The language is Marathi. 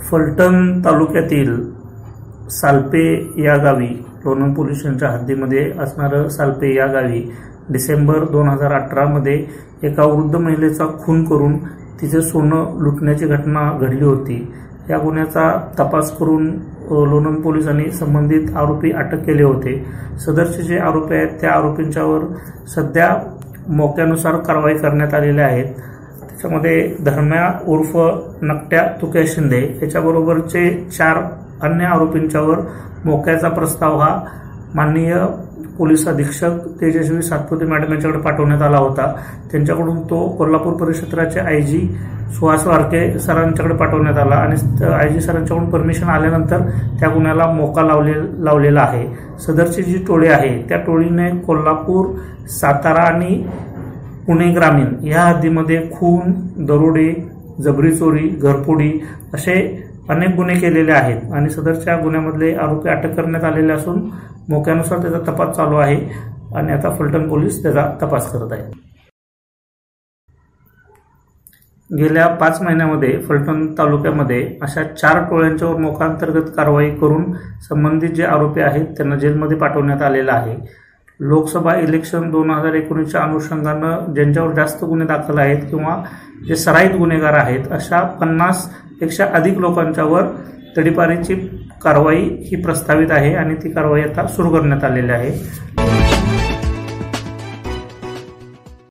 फलटण तालुक्यातील सालपे या गावी लोणंद पोलीस स्टेशनच्या हद्दीमध्ये असणारं सालपे या गावी डिसेंबर दोन हजार अठरामध्ये एका वृद्ध महिलेचा खून करून तिचे सोनं लुटण्याची घटना घडली होती. या गुन्ह्याचा तपास करून लोणंद पोलिसांनी संबंधित आरोपी अटक केले होते. सदरचे जे आरोपी आहेत त्या आरोपींच्यावर सध्या मोक्यानुसार कारवाई करण्यात आलेल्या आहेत त्याच्यामध्ये धर्म्या उर्फ नकट्या तुक्या शिंदे याच्याबरोबरचे चार अन्य आरोपींच्यावर मोक्याचा प्रस्ताव हा माननीय पोलीस अधीक्षक तेजस्वी सातपुते मॅडम यांच्याकडे पाठवण्यात आला होता. त्यांच्याकडून तो कोल्हापूर परिक्षेत्राचे आय जी सुहास वारके सरांच्याकडे पाठवण्यात आला आणि आय जी सरांच्याकडून परमिशन आल्यानंतर त्या गुन्ह्याला मोका लावले लावलेला आहे. सदरची जी टोळी आहे त्या टोळीने कोल्हापूर सातारा आणि पुणे ग्रामीण या हद्दीमध्ये खून दरोडे जबरी चोरी घरफोडी असे अनेक गुन्हे केलेले आहेत आणि सदरच्या गुन्ह्यामधले आरोपी अटक करण्यात आलेले असून मोक्यानुसार त्याचा तपास चालू आहे आणि आता फलटण पोलीस त्याचा तपास करत आहेत. गेल्या पाच महिन्यामध्ये फलटण तालुक्यामध्ये अशा चार टोळ्यांच्यावर मोकांतर्गत कारवाई करून संबंधित जे आरोपी आहेत त्यांना जेलमध्ये पाठवण्यात आलेलं आहे. लोकसभा इलेक्शन दोन हजार एकोणीसच्या अनुषंगानं ज्यांच्यावर जास्त गुन्हे दाखल आहेत किंवा जे सराईत गुन्हेगार आहेत अशा पन्नासपेक्षा अधिक लोकांच्यावर तडीपारीची कारवाई ही प्रस्तावित आहे आणि ती कारवाई आता सुरू करण्यात आलेली आहे.